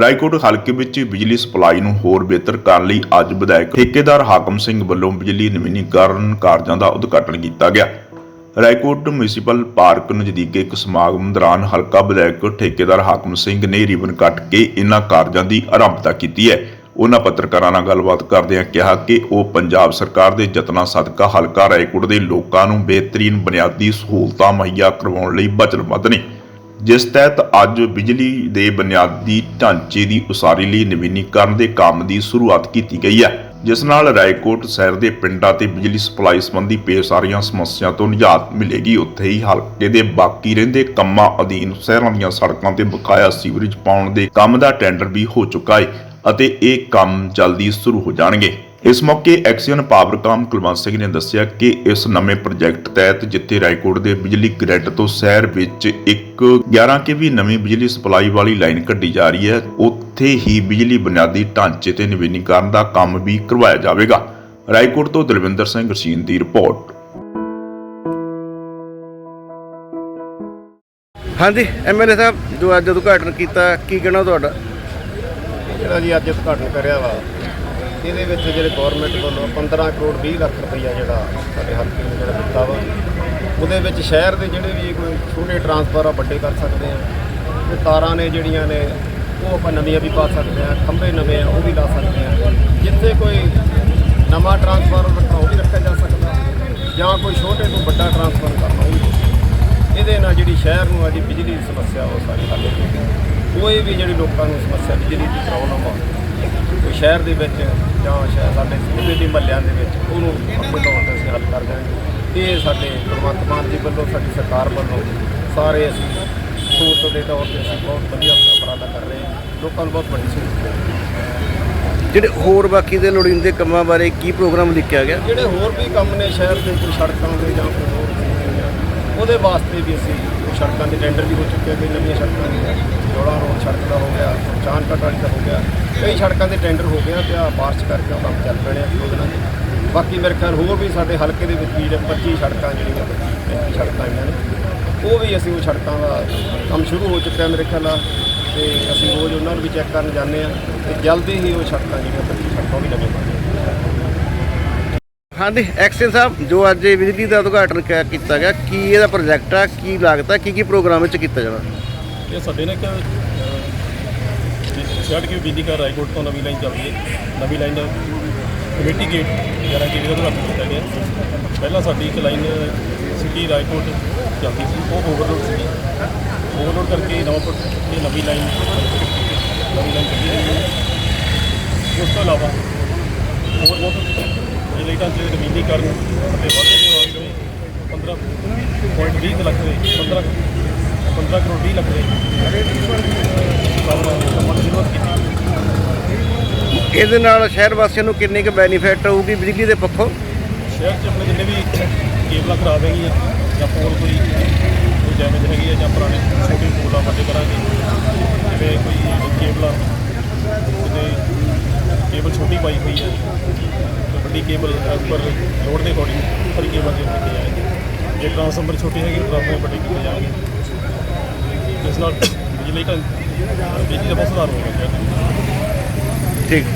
ਰਾਏਕੋਟ ਹਲਕੇ ਵਿੱਚ ਬਿਜਲੀ ਸਪਲਾਈ ਨੂੰ ਹੋਰ ਬਿਹਤਰ ਕਰਨ ਲਈ ਅੱਜ ਵਿਧਾਇਕ ਠੇਕੇਦਾਰ ਹਾਕਮ ਸਿੰਘ ਵੱਲੋਂ ਬਿਜਲੀ ਨਵੀਨੀਕਰਨ ਕਾਰਜਾਂ ਦਾ ਉਦਘਾਟਨ ਕੀਤਾ ਗਿਆ। ਰਾਏਕੋਟ ਮਿਊਨਿਸਪਲ ਪਾਰਕ ਨਜ਼ਦੀਕ ਇੱਕ ਸਮਾਗਮ ਦੌਰਾਨ ਹਲਕਾ ਵਿਧਾਇਕ ਠੇਕੇਦਾਰ ਹਾਕਮ ਸਿੰਘ ਨੇ ਰਿਬਨ ਕੱਟ ਕੇ ਇਹਨਾਂ ਕਾਰਜਾਂ ਦੀ ਆਰੰਭਤਾ ਕੀਤੀ ਹੈ। ਉਹਨਾਂ ਪੱਤਰਕਾਰਾਂ ਨਾਲ ਗੱਲਬਾਤ ਕਰਦਿਆਂ ਕਿਹਾ ਕਿ ਉਹ ਪੰਜਾਬ ਸਰਕਾਰ ਦੇ ਯਤਨਾਂ ਸਦਕਾ ਹਲਕਾ ਰਾਏਕੋਟ ਦੇ ਲੋਕਾਂ ਨੂੰ ਬਿਹਤਰੀਨ ਬੁਨਿਆਦੀ ਸਹੂਲਤਾਂ ਮੁਹੱਈਆ ਕਰਵਾਉਣ ਲਈ ਵਚਨਬੱਧ ਨੇ। ਜਿਸ ਤਹਿਤ ਅੱਜ ਬਿਜਲੀ ਦੇ ਬੁਨਿਆਦੀ ਢਾਂਚੇ ਦੀ ਉਸਾਰੀ ਲਈ ਨਵੀਨੀਕਰਨ ਦੇ ਕੰਮ ਦੀ ਸ਼ੁਰੂਆਤ ਕੀਤੀ ਗਈ ਹੈ, ਜਿਸ ਨਾਲ ਰਾਏਕੋਟ ਸ਼ਹਿਰ ਦੇ ਪਿੰਡਾਂ ਤੇ ਬਿਜਲੀ ਸਪਲਾਈ ਸੰਬੰਧੀ ਪੇਸ਼ ਆ ਰਹੀਆਂ ਸਮੱਸਿਆ ਤੋਂ ਨਿਜਾਤ ਮਿਲੇਗੀ। ਉੱਥੇ ਹੀ ਹਲਕੇ ਦੇ ਬਾਕੀ ਰਹਿੰਦੇ ਕੰਮਾਂ ਅਧੀਨ ਸ਼ਹਿਰਾਂ ਦੀਆਂ ਸੜਕਾਂ ਤੇ ਬਕਾਇਆ ਸੀਵਰੇਜ ਪਾਉਣ ਦੇ ਕੰਮ ਦਾ ਟੈਂਡਰ ਵੀ ਹੋ ਚੁੱਕਾ ਹੈ ਅਤੇ ਇਹ ਕੰਮ ਜਲਦੀ ਸ਼ੁਰੂ ਹੋ ਜਾਣਗੇ। ਇਸ ਮੌਕੇ ਐਕਸੀਅਨ ਪਾਵਰਕਾਮ ਕੁਲਵੰਤ ਸਿੰਘ ਨੇ ਦੱਸਿਆ ਕਿ ਇਸ ਨਵੇਂ ਪ੍ਰੋਜੈਕਟ ਤਹਿਤ ਜਿੱਥੇ ਰਾਏਕੋਟ ਦੇ ਬਿਜਲੀ ਗ੍ਰਿਡ ਤੋਂ ਸ਼ਹਿਰ ਵਿੱਚ ਇੱਕ 11 ਕੇਵੀ ਨਵੀਂ ਬਿਜਲੀ ਸਪਲਾਈ ਵਾਲੀ ਲਾਈਨ ਕੱਢੀ ਜਾ ਰਹੀ ਹੈ, ਉੱਥੇ ਹੀ ਬਿਜਲੀ ਬੁਨਿਆਦੀ ਢਾਂਚੇ ਤੇ ਨਵੀਨੀਕਰਨ ਦਾ ਕੰਮ ਵੀ ਕਰਵਾਇਆ ਜਾਵੇਗਾ। ਰਾਏਕੋਟ ਤੋਂ ਦਲਵਿੰਦਰ ਸਿੰਘ ਰਸ਼ੀਨ ਦੀ ਰਿਪੋਰਟ। ਹਾਂਜੀ ਐਮਐਲਏ ਸਾਹਿਬ, ਜੋ ਅੱਜ ਉਦਘਾਟਨ ਕੀਤਾ, ਕੀ ਕਹਿਣਾ ਤੁਹਾਡਾ? ਜਿਹੜਾ ਜੀ ਅੱਜ ਉਦਘਾਟਨ ਕਰਿਆ ਵਾ, ਇਹਦੇ ਵਿੱਚ ਜਿਹੜੇ ਗਵਰਨਮੈਂਟ ਵੱਲੋਂ 15 ਕਰੋੜ 20 ਲੱਖ ਰੁਪਈਆ ਜਿਹੜਾ ਸਾਡੇ ਹਲਕੇ ਨੂੰ ਜਿਹੜਾ ਦਿੱਤਾ ਵਾ, ਉਹਦੇ ਵਿੱਚ ਸ਼ਹਿਰ ਦੇ ਜਿਹੜੇ ਵੀ ਕੋਈ ਛੋਟੇ ਟਰਾਂਸਫਾਰ ਆ ਵੱਡੇ ਕਰ ਸਕਦੇ ਆ, ਤੇ ਤਾਰਾਂ ਨੇ ਜਿਹੜੀਆਂ ਨੇ, ਉਹ ਆਪਾਂ ਨਵੀਆਂ ਵੀ ਪਾ ਸਕਦੇ ਆ, ਖੰਭੇ ਨਵੇਂ ਆ, ਉਹ ਵੀ ਲਾ ਸਕਦੇ ਆ। ਜਿੱਥੇ ਕੋਈ ਨਵਾਂ ਟਰਾਂਸਫਾਰਮਰ ਰੱਖਣਾ, ਉਹ ਵੀ ਰੱਖਿਆ ਜਾ ਸਕਦਾ, ਜਾਂ ਕੋਈ ਛੋਟੇ ਤੋਂ ਵੱਡਾ ਟਰਾਂਸਫਾਰਮਰ ਕਰਨਾ ਉਹ ਵੀ ਇਹਦੇ ਨਾਲ ਜਿਹੜੀ ਸ਼ਹਿਰ ਨੂੰ ਆਦੀ ਬਿਜਲੀ ਦੀ ਸਮੱਸਿਆ, ਉਹ ਸਾਰੀ ਹੱਲ ਹੋ ਜਾਊਗੀ ਕੋਈ ਵੀ ਜਿਹੜੀ ਲੋਕਾਂ ਨੂੰ ਸਮੱਸਿਆ ਬਿਜਲੀ ਦੀ ਪ੍ਰੋਬਲਮ ਆ ਕੋਈ ਸ਼ਹਿਰ ਦੇ ਵਿੱਚ ਜਾਂ ਸ਼ਹਿਰ ਸਾਡੇ ਜ਼ਿਲ੍ਹੇ ਦੇ ਮਹੱਲਿਆਂ ਦੇ ਵਿੱਚ ਉਹਨੂੰ ਤੌਰ ਤੇ ਅਸੀਂ ਹੱਲ ਕਰ ਦਿਆਂਗੇ ਇਹ ਸਾਡੇ ਭਗਵੰਤ ਮਾਨ ਜੀ ਵੱਲੋਂ ਸਾਡੀ ਸਰਕਾਰ ਵੱਲੋਂ ਸਾਰੇ ਅਸੀਂ ਸਹੂਲਤ ਦੇ ਤੌਰ ਤੇ ਅਸੀਂ ਬਹੁਤ ਵਧੀਆ ਉਪਰਾਲਾ ਕਰ ਰਹੇ ਹਾਂ। ਲੋਕਾਂ ਨੂੰ ਬਹੁਤ ਵੱਡੀ ਸਹੂਲਤ ਹੈ। ਜਿਹੜੇ ਹੋਰ ਬਾਕੀ ਦੇ ਲੋੜੀਂਦੇ ਕੰਮਾਂ ਬਾਰੇ ਕੀ ਪ੍ਰੋਗਰਾਮ ਲਿਖਿਆ ਗਿਆ? ਜਿਹੜੇ ਹੋਰ ਵੀ ਕੰਮ ਨੇ ਸ਼ਹਿਰ ਦੇ ਕੋਈ ਸੜਕਾਂ ਦੇ ਜਾਂ ਕੋਈ ਹੋਰ ਨੇ, ਉਹਦੇ ਵਾਸਤੇ ਵੀ ਅਸੀਂ ਸੜਕਾਂ ਦੇ ਟੈਂਡਰ ਵੀ ਹੋ ਚੁੱਕੇ ਕਈ ਨਵੀਆਂ ਸੜਕਾਂ ਦੇ ਜੋੜਾ ਰੋਡ ਸੜਕ ਦਾ ਹੋ ਗਿਆ ਚਾਂਦ ਵਾਲੀ ਦਾ ਹੋ ਗਿਆ। ਕਈ ਸੜਕਾਂ ਦੇ ਟੈਂਡਰ ਹੋ ਗਿਆ ਤੇ ਆ ਬਾਰਿਸ਼ ਕਰਕੇ ਉਹ ਕੰਮ ਚੱਲ ਪੈਣੇ ਆ ਦੋ ਬਾਕੀ ਮੇਰੇ ਖਿਆਲ ਹੋਰ ਵੀ ਸਾਡੇ ਹਲਕੇ ਦੇ ਵਿੱਚ ਵੀ ਜਿਹੜੇ 25 ਸੜਕਾਂ ਜਿਹੜੀਆਂ 25 ਸੜਕਾਂ ਆਈਆਂ ਨੇ ਉਹ ਵੀ ਅਸੀਂ ਉਹ ਸੜਕਾਂ ਦਾ ਕੰਮ ਸ਼ੁਰੂ ਹੋ ਚੁੱਕਿਆ ਮੇਰੇ ਖਿਆਲ ਆ ਤੇ ਅਸੀਂ ਰੋਜ਼ ਉਹਨਾਂ ਨੂੰ ਵੀ ਚੈੱਕ ਕਰਨ ਜਾਂਦੇ ਆ ਤੇ ਜਲਦੀ ਹੀ ਉਹ ਸੜਕਾਂ ਜਿਹੜੀਆਂ 25 ਸੜਕਾਂ ਵੀ ਨਵੀਆਂ ਬਣਨੀਆਂ ਹਾਂਜੀ ਐਕਸ਼ਨ ਸਾਹਿਬ ਜੋ ਅੱਜ ਇਹ ਬਿਜਲੀ ਦਾ ਉਦਘਾਟਨ ਕ- ਕੀਤਾ ਗਿਆ ਕੀ ਇਹਦਾ ਪ੍ਰੋਜੈਕਟ ਆ ਕੀ ਲਾਗਤ ਆ ਕੀ ਕੀ ਪ੍ਰੋਗਰਾਮ ਵਿੱਚ ਕੀਤਾ ਜਾਣਾ? ਇਹ ਸਾਡੇ ਨਾਲ ਇੱਕ ਛੱਡ ਕੇ ਬਿਜਲੀ ਘਰ ਰਾਏਕੋਟ ਤੋਂ ਨਵੀਂ ਲਾਈਨ ਚੱਲਦੀ ਹੈ। ਨਵੀਂ ਲਾਈਨ ਦਾ ਕਮੇਟੀ ਗੇਟ 11 ਕੇ ਦਾ ਉਦਘਾਟਨ ਕੀਤਾ ਗਿਆ। ਪਹਿਲਾਂ ਸਾਡੀ ਇੱਕ ਲਾਈਨ ਸਿਟੀ ਰਾਏਕੋਟ ਚੱਲਦੀ ਸੀ, ਉਹ ਓਵਰਲੋਡ ਸੀ ਓਵਰਲੋਡ ਕਰਕੇ ਨਵਾਂ ਇਹ ਨਵੀਂ ਲਾਈਨ ਨਵੀਂ ਲਾਈਨ ਕੱਢੀ ਗਈ ਹੈ। ਉਸ ਤੋਂ ਇਲਾਵਾ ਹੋਰ ਬਹੁਤ ਇਹ ਲਾਈਟਾਂ ਚ ਨਵੀਨੀਕਰਨ ਅਤੇ ਵਾਧੇ ਦੇ ਵਾਸਤੇ 15.20 ਲੱਖ ਦੇ 15 15 ਕਰੋੜ 20 ਲੱਖ ਦੇ ਕੰਮ ਇਹਦੇ ਨਾਲ ਸ਼ਹਿਰ ਵਾਸੀਆਂ ਨੂੰ ਕਿੰਨੀ ਕੁ ਬੈਨੀਫਿਟ ਹੋਊਗੀ ਬਿਜਲੀ ਦੇ ਪੱਖੋਂ? ਸ਼ਹਿਰ 'ਚ ਆਪਣੇ ਜਿੰਨੇ ਵੀ ਕੇਬਲਾਂ ਖਰਾਬ ਹੈਗੀਆਂ ਜਾਂ ਹੋਰ ਕੋਈ ਕੋਈ ਡੈਮੇਜ ਹੈਗੀ ਹੈ ਜਾਂ ਪੁਰਾਣੇ ਛੋਟੇ ਪੋਲਾਂ ਵੱਡੇ ਕਰਾਂਗੇ। ਜਿਵੇਂ ਕੋਈ ਕੇਬਲਾਂ ਉਹਦੇ ਕੇਬਲ ਛੋਟੀ ਪਾਈ ਹੋਈ ਹੈ ਵੱਡੀ ਕੇਬਲ ਉੱਪਰ ਲੋਡ ਦੇ ਅਕੋਰਡਿੰਗ ਉੱਪਰ ਕੇਬਲ ਦੇ ਦਿੱਤੀ ਜਾਏਗੀ ਜੇ ਟਰਾਂਸਫਾਰਮਰ ਛੋਟੇ ਹੈਗੇ ਟਰਾਂਸਫਾਰਮਰ ਵੱਡੇ ਕੀਤੇ ਜਾਣਗੇ। ਇਸ ਨਾਲ ਬਿਜਲੀ ਤਾਂ ਬਿਜਲੀ ਦਾ ਬਹੁਤ ਸੁਧਾਰ ਹੋਵੇਗਾ ਠੀਕ।